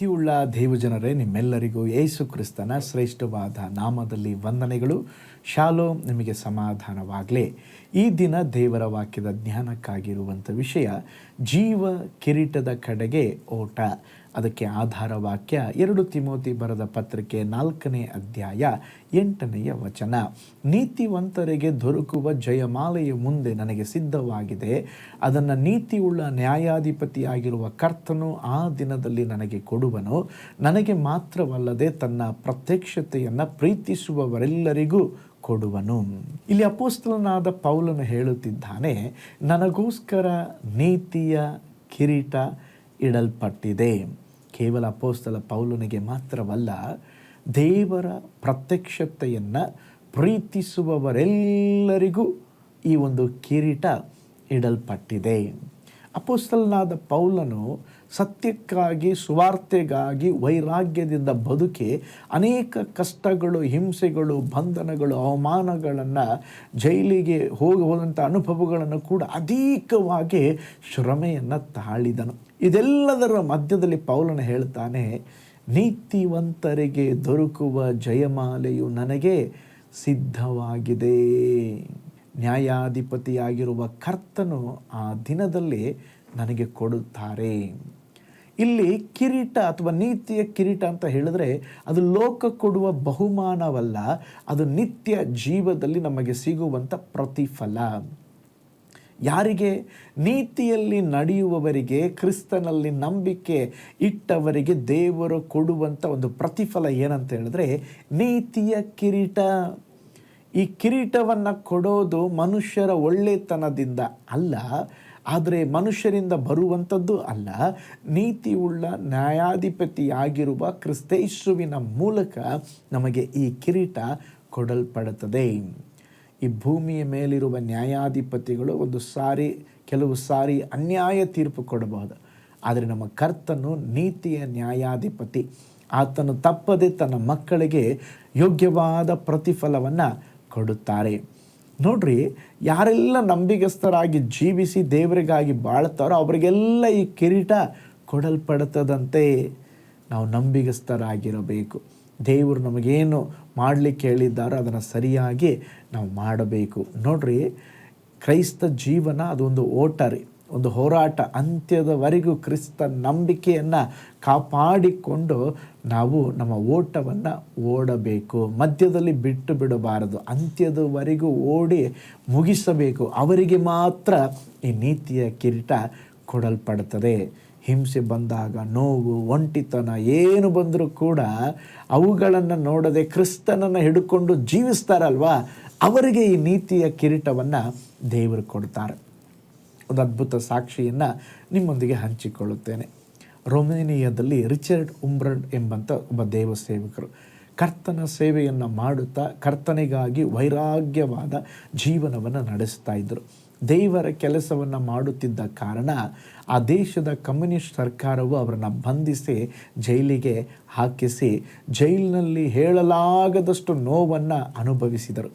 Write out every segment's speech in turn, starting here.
ಪ್ರೀತಿಯುಳ್ಳ ದೇವಜನರೇ, ನಿಮ್ಮೆಲ್ಲರಿಗೂ ಯೇಸು ಕ್ರಿಸ್ತನ ಶ್ರೇಷ್ಠವಾದ ನಾಮದಲ್ಲಿ ವಂದನೆಗಳು. ಶಾಲೋ ನಿಮಗೆ ಸಮಾಧಾನವಾಗಲಿ. ಈ ದಿನ ದೇವರ ವಾಕ್ಯದ ಜ್ಞಾನಕ್ಕಾಗಿರುವಂಥ ವಿಷಯ ಜೀವ ಕಿರೀಟದ ಕಡೆಗೆ ಓಟ. ಅದಕ್ಕೆ ಆಧಾರ ವಾಕ್ಯ ಎರಡು ತಿಮೋತಿ ಬರೆದ ಪತ್ರಿಕೆ ನಾಲ್ಕನೇ ಅಧ್ಯಾಯ ಎಂಟನೆಯ ವಚನ. ನೀತಿವಂತರಿಗೆ ದೊರಕುವ ಜಯಮಾಲೆಯ ಮುಂದೆ ನನಗೆ ಸಿದ್ಧವಾಗಿದೆ. ಅದನ್ನು ನೀತಿಯುಳ್ಳ ನ್ಯಾಯಾಧಿಪತಿಯಾಗಿರುವ ಕರ್ತನು ಆ ದಿನದಲ್ಲಿ ನನಗೆ ಕೊಡುವನು. ನನಗೆ ಮಾತ್ರವಲ್ಲದೆ ತನ್ನ ಪ್ರತ್ಯಕ್ಷತೆಯನ್ನು ಪ್ರೀತಿಸುವವರೆಲ್ಲರಿಗೂ ಕೊಡುವನು. ಇಲ್ಲಿ ಅಪೋಸ್ತಲನಾದ ಪೌಲನು ಹೇಳುತ್ತಿದ್ದಾನೆ, ನನಗೋಸ್ಕರ ನೀತಿಯ ಕಿರೀಟ ಇಡಲ್ಪಟ್ಟಿದೆ. ಕೇವಲ ಅಪೋಸ್ತಲ ಪೌಲನಿಗೆ ಮಾತ್ರವಲ್ಲ ದೇವರ ಪ್ರತ್ಯಕ್ಷತೆಯನ್ನು ಪ್ರೀತಿಸುವವರೆಲ್ಲರಿಗೂ ಈ ಒಂದು ಕಿರೀಟ ಇಡಲ್ಪಟ್ಟಿದೆ. ಅಪೋಸ್ತಲನಾದ ಪೌಲನು ಸತ್ಯಕ್ಕಾಗಿ, ಸುವಾರ್ತೆಗಾಗಿ, ವೈರಾಗ್ಯದಿಂದ ಬದುಕಿ ಅನೇಕ ಕಷ್ಟಗಳು, ಹಿಂಸೆಗಳು, ಬಂಧನಗಳು, ಅವಮಾನಗಳನ್ನು ಜೈಲಿಗೆ ಹೋಗಿ ಅನುಭವಗಳನ್ನು ಕೂಡ ಅಧಿಕವಾಗಿ ಶ್ರಮೆಯನ್ನು ತಾಳಿದನು. ಇದೆಲ್ಲದರ ಮಧ್ಯದಲ್ಲಿ ಪೌಲನು ಹೇಳ್ತಾನೆ, ನೀತಿವಂತರಿಗೆ ದೊರಕುವ ಜಯಮಾಲೆಯು ನನಗೆ ಸಿದ್ಧವಾಗಿದೆ. ನ್ಯಾಯಾಧಿಪತಿಯಾಗಿರುವ ಕರ್ತನು ಆ ದಿನದಲ್ಲಿ ನನಗೆ ಕೊಡುತ್ತಾರೆ. ಇಲ್ಲಿ ಕಿರೀಟ ಅಥವಾ ನೀತಿಯ ಕಿರೀಟ ಅಂತ ಹೇಳಿದ್ರೆ ಅದು ಲೋಕ ಕೊಡುವ ಬಹುಮಾನವಲ್ಲ, ಅದು ನಿತ್ಯ ಜೀವದಲ್ಲಿ ನಮಗೆ ಸಿಗುವಂಥ ಪ್ರತಿಫಲ. ಯಾರಿಗೆ? ನೀತಿಯಲ್ಲಿ ನಡೆಯುವವರಿಗೆ, ಕ್ರಿಸ್ತನಲ್ಲಿ ನಂಬಿಕೆ ಇಟ್ಟವರಿಗೆ ದೇವರು ಕೊಡುವಂಥ ಒಂದು ಪ್ರತಿಫಲ ಏನಂತ ಹೇಳಿದ್ರೆ ನೀತಿಯ ಕಿರೀಟ. ಈ ಕಿರೀಟವನ್ನು ಕೊಡೋದು ಮನುಷ್ಯರ ಒಳ್ಳೆತನದಿಂದ ಅಲ್ಲ, ಆದರೆ ಮನುಷ್ಯರಿಂದ ಬರುವಂಥದ್ದು ಅಲ್ಲ. ನೀತಿಯುಳ್ಳ ನ್ಯಾಯಾಧಿಪತಿಯಾಗಿರುವ ಕ್ರಿಸ್ತೈಸುವಿನ ಮೂಲಕ ನಮಗೆ ಈ ಕಿರೀಟ ಕೊಡಲ್ಪಡುತ್ತದೆ. ಈ ಭೂಮಿಯ ಮೇಲಿರುವ ನ್ಯಾಯಾಧಿಪತಿಗಳು ಒಂದು ಸಾರಿ, ಕೆಲವು ಸಾರಿ ಅನ್ಯಾಯ ತೀರ್ಪು ಕೊಡಬಹುದು. ಆದರೆ ನಮ್ಮ ಕರ್ತನು ನೀತಿಯ ನ್ಯಾಯಾಧಿಪತಿ. ಆತನು ತಪ್ಪದೆ ತನ್ನ ಮಕ್ಕಳಿಗೆ ಯೋಗ್ಯವಾದ ಪ್ರತಿಫಲವನ್ನು ಕೊಡುತ್ತಾರೆ. ನೋಡ್ರಿ, ಯಾರೆಲ್ಲ ನಂಬಿಗಸ್ತರಾಗಿ ಜೀವಿಸಿ ದೇವರಿಗಾಗಿ ಬಾಳ್ತಾರೋ ಅವರಿಗೆಲ್ಲ ಈ ಕಿರೀಟ ಕೊಡಲ್ಪಡುತ್ತದಂತೆ ನಾವು ನಂಬಿಗಸ್ತರಾಗಿರಬೇಕು ದೇವರು ನಮಗೇನು ಮಾಡಲಿಕ್ಕೆ ಹೇಳಿದ್ದಾರೋ ಅದನ್ನು ಸರಿಯಾಗಿ ನಾವು ಮಾಡಬೇಕು. ನೋಡ್ರಿ, ಕ್ರೈಸ್ತ ಜೀವನ ಅದೊಂದು ಓಟ ರೀ ಒಂದು ಹೋರಾಟ ಅಂತ್ಯದವರೆಗೂ ಕ್ರಿಸ್ತ ನಂಬಿಕೆಯನ್ನು ಕಾಪಾಡಿಕೊಂಡು ನಾವು ನಮ್ಮ ಓಟವನ್ನು ಓಡಬೇಕು, ಮಧ್ಯದಲ್ಲಿ ಬಿಟ್ಟು ಬಿಡಬಾರದು, ಅಂತ್ಯದವರೆಗೂ ಓಡಿ ಮುಗಿಸಬೇಕು. ಅವರಿಗೆ ಮಾತ್ರ ಈ ನೀತಿಯ ಕಿರೀಟ ಕೊಡಲ್ಪಡುತ್ತದೆ. ಹಿಂಸೆ ಬಂದಾಗ, ನೋವು, ಒಂಟಿತನ, ಏನು ಬಂದರೂ ಕೂಡ ಅವುಗಳನ್ನು ನೋಡದೆ ಕ್ರಿಸ್ತನನ್ನು ಹಿಡ್ಕೊಂಡು ಜೀವಿಸ್ತಾರಲ್ವ? ಅವರಿಗೆ ಈ ನೀತಿಯ ಕಿರೀಟವನ್ನು ದೇವರು ಕೊಡ್ತಾರೆ. ಒಂದು ಅದ್ಭುತ ಸಾಕ್ಷಿಯನ್ನು ನಿಮ್ಮೊಂದಿಗೆ ಹಂಚಿಕೊಳ್ಳುತ್ತೇನೆ. ರೊಮೇನಿಯಾದಲ್ಲಿ ರಿಚರ್ಡ್ ಉಂಬ್ರಡ್ ಎಂಬಂಥ ಒಬ್ಬ ದೇವ ಸೇವಕರು. ಕರ್ತನ ಸೇವೆಯನ್ನು ಮಾಡುತ್ತಾ ಕರ್ತನಿಗಾಗಿ ವೈರಾಗ್ಯವಾದ ಜೀವನವನ್ನು ನಡೆಸ್ತಾ ಇದ್ದರು ದೇವರ ಕೆಲಸವನ್ನು ಮಾಡುತ್ತಿದ್ದ ಕಾರಣ ಆ ದೇಶದ ಕಮ್ಯುನಿಸ್ಟ್ ಸರ್ಕಾರವು ಅವರನ್ನು ಬಂಧಿಸಿ ಜೈಲಿಗೆ ಹಾಕಿಸಿ ಜೈಲಿನಲ್ಲಿ ಹೇಳಲಾಗದಷ್ಟು ನೋವನ್ನು ಅನುಭವಿಸಿದರು.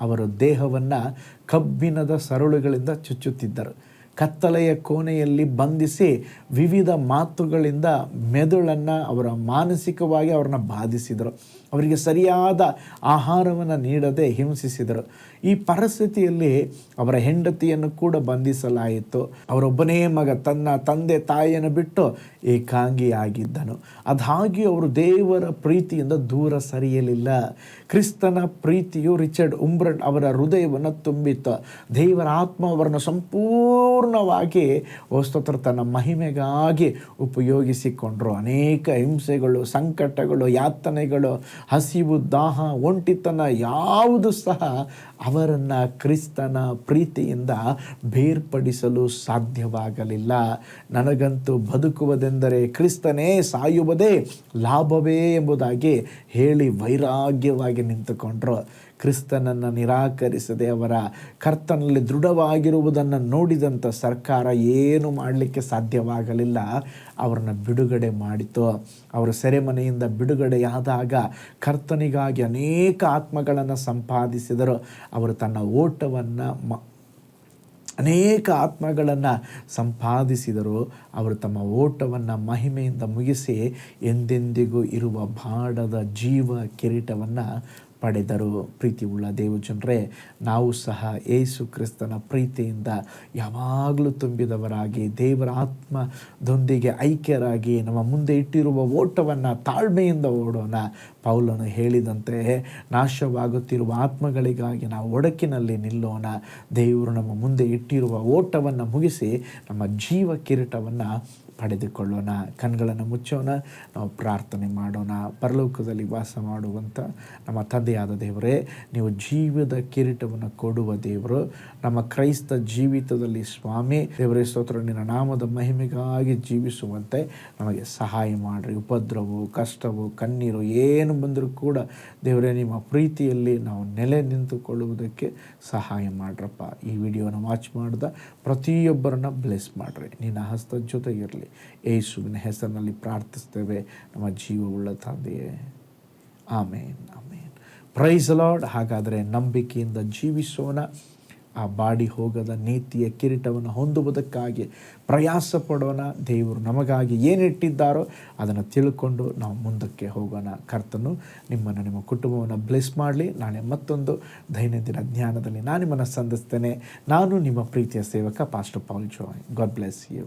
ಅವರ ದೇಹವನ್ನು ಕಬ್ಬಿಣದ ಸರಳುಗಳಿಂದ ಚುಚ್ಚುತ್ತಿದ್ದರು. ಕತ್ತಲೆಯ ಕೋಣೆಯಲ್ಲಿ ಬಂಧಿಸಿ ವಿವಿಧ ಮಾತುಗಳಿಂದ ಮೆದುಳನ್ನು ಅವರ ಮಾನಸಿಕವಾಗಿ ಅವ್ರನ್ನ ಬಾಧಿಸಿದರು. ಅವರಿಗೆ ಸರಿಯಾದ ಆಹಾರವನ್ನು ನೀಡದೆ ಹಿಂಸಿಸಿದರು. ಈ ಪರಿಸ್ಥಿತಿಯಲ್ಲಿ ಅವರ ಹೆಂಡತಿಯನ್ನು ಕೂಡ ಬಂಧಿಸಲಾಯಿತು. ಅವರೊಬ್ಬನೇ ಮಗ ತನ್ನ ತಂದೆ ತಾಯಿಯನ್ನು ಬಿಟ್ಟು ಏಕಾಂಗಿಯಾಗಿದ್ದನು. ಅದಾಗಿ ಅವರು ದೇವರ ಪ್ರೀತಿಯಿಂದ ದೂರ ಸರಿಯಲಿಲ್ಲ. ಕ್ರಿಸ್ತನ ಪ್ರೀತಿಯು ರಿಚರ್ಡ್ ಉಂಬ್ರಡ್ ಅವರ ಹೃದಯವನ್ನು ತುಂಬಿತ್ತು. ದೇವರ ಆತ್ಮ ಅವರನ್ನು ಸಂಪೂರ್ಣವಾಗಿ ವಸ್ತುತ್ರ ತನ್ನ ಮಹಿಮೆಗಾಗಿ ಉಪಯೋಗಿಸಿಕೊಂಡರು. ಅನೇಕ ಹಿಂಸೆಗಳು, ಸಂಕಟಗಳು, ಯಾತನೆಗಳು ಹಸಿವು, ದಾಹ, ಒಂಟಿತನ ಯಾವುದು ಸಹ ಅವರನ್ನು ಕ್ರಿಸ್ತನ ಪ್ರೀತಿಯಿಂದ ಬೇರ್ಪಡಿಸಲು ಸಾಧ್ಯವಾಗಲಿಲ್ಲ. ನನಗಂತೂ ಬದುಕುವುದೆಂದರೆ ಕ್ರಿಸ್ತನೇ ಸಾಯುವುದೇ ಲಾಭವೇ ಎಂಬುದಾಗಿ ಹೇಳಿ ವೈರಾಗ್ಯವಾಗಿ ನಿಂತುಕೊಂಡ್ರು. ಕ್ರಿಸ್ತನನ್ನು ನಿರಾಕರಿಸದೆ ಅವರ ಕರ್ತನಲ್ಲಿ ದೃಢವಾಗಿರುವುದನ್ನು ನೋಡಿದಂಥ ಸರ್ಕಾರ ಏನು ಮಾಡಲಿಕ್ಕೆ ಸಾಧ್ಯವಾಗಲಿಲ್ಲ. ಅವರನ್ನು ಬಿಡುಗಡೆ ಮಾಡಿತು. ಅವರು ಸೆರೆಮನೆಯಿಂದ ಬಿಡುಗಡೆಯಾದಾಗ ಕರ್ತನಿಗಾಗಿ ಅನೇಕ ಆತ್ಮಗಳನ್ನು ಸಂಪಾದಿಸಿದರು. ಅವರು ತನ್ನ ಓಟವನ್ನು ಮ, ಅನೇಕ ಆತ್ಮಗಳನ್ನು ಸಂಪಾದಿಸಿದರು. ಅವರು ತಮ್ಮ ಓಟವನ್ನು ಮಹಿಮೆಯಿಂದ ಮುಗಿಸಿ ಎಂದೆಂದಿಗೂ ಇರುವ ಬಾಡದ ಜೀವ ಕಿರೀಟವನ್ನು ಪಡೆದರು. ಪ್ರೀತಿ ಉಳ್ಳ ದೇವಜನರೇ, ನಾವು ಸಹ ಏಸು ಕ್ರಿಸ್ತನ ಪ್ರೀತಿಯಿಂದ ಯಾವಾಗಲೂ ತುಂಬಿದವರಾಗಿ, ದೇವರ ಆತ್ಮದೊಂದಿಗೆ ಐಕ್ಯರಾಗಿ ನಮ್ಮ ಮುಂದೆ ಇಟ್ಟಿರುವ ಓಟವನ್ನು ತಾಳ್ಮೆಯಿಂದ ಓಡೋಣ. ಪೌಲನು ಹೇಳಿದಂತೆ, ನಾಶವಾಗುತ್ತಿರುವ ಆತ್ಮಗಳಿಗಾಗಿ ನಾವು ಒಡಕಿನಲ್ಲಿ ನಿಲ್ಲೋಣ. ದೇವರು ನಮ್ಮ ಮುಂದೆ ಇಟ್ಟಿರುವ ಓಟವನ್ನು ಮುಗಿಸಿ, ನಮ್ಮ ಜೀವ ಕಿರೀಟವನ್ನು ಪಡೆದುಕೊಳ್ಳೋಣ. ಕಣ್ಗಳನ್ನು ಮುಚ್ಚೋಣ. ನಾವು ಪ್ರಾರ್ಥನೆ ಮಾಡೋಣ. ಪರಲೋಕದಲ್ಲಿ ವಾಸ ಮಾಡುವಂಥ ನಮ್ಮ ತಂದೆಯಾದ ದೇವರೇ, ನೀವು ಜೀವದ ಕಿರೀಟವನ್ನು ಕೊಡುವ ದೇವರು, ನಮ್ಮ ಕ್ರೈಸ್ತ ಜೀವಿತದಲ್ಲಿ ಸ್ವಾಮಿ. ದೇವರೇ, ಸ್ತೋತ್ರ, ನಿನ್ನ ನಾಮದ ಮಹಿಮೆಗಾಗಿ ಜೀವಿಸುವಂತೆ ನಮಗೆ ಸಹಾಯ ಮಾಡಿರಿ. ಉಪದ್ರವು, ಕಷ್ಟವು, ಕಣ್ಣೀರು, ಏನು ಬಂದರೂ ಕೂಡ ದೇವರೇ, ನಿಮ್ಮ ಪ್ರೀತಿಯಲ್ಲಿ ನಾವು ನೆಲೆ ನಿಂತುಕೊಳ್ಳುವುದಕ್ಕೆ ಸಹಾಯ ಮಾಡ್ರಪ್ಪ. ಈ ವಿಡಿಯೋನ ವಾಚ್ ಮಾಡಿದ ಪ್ರತಿಯೊಬ್ಬರನ್ನ ಬ್ಲೆಸ್ ಮಾಡಿರಿ. ನಿನ್ನ ಹಸ್ತದ ಜೊತೆ ಇರಲಿ ಯೇಸುವಿನ ಹೆಸರಿನಲ್ಲಿ ಪ್ರಾರ್ಥಿಸ್ತೇವೆ ನಮ್ಮ ಜೀವವುಳ್ಳ ತಂದೆಯೇ. ಆಮೇನ್ ಆಮೇನ್. ಪ್ರೈಸ್ ಲಾರ್ಡ್ ಹಾಗಾದರೆ ನಂಬಿಕೆಯಿಂದ ಜೀವಿಸೋಣ. ಆ ಬಾಡಿ ಹೋಗದ ನೀತಿಯ ಕಿರೀಟವನ್ನು ಹೊಂದುವುದಕ್ಕಾಗಿ ಪ್ರಯಾಸ ಪಡೋಣ ದೇವರು ನಮಗಾಗಿ ಏನಿಟ್ಟಿದ್ದಾರೋ ಅದನ್ನು ತಿಳ್ಕೊಂಡು ನಾವು ಮುಂದಕ್ಕೆ ಹೋಗೋಣ. ಕರ್ತನು ನಿಮ್ಮನ್ನು ನಿಮ್ಮ ಕುಟುಂಬವನ್ನು ಬ್ಲೆಸ್ ಮಾಡಲಿ. ನಾಳೆ ಮತ್ತೊಂದು ದೈನಂದಿನ ಜ್ಞಾನದಲ್ಲಿ ನಾನು ನಿಮ್ಮನ್ನು ಸಂಧಿಸ್ತೇನೆ ನಾನು ನಿಮ್ಮ ಪ್ರೀತಿಯ ಸೇವಕ pastor Paul Joy God bless you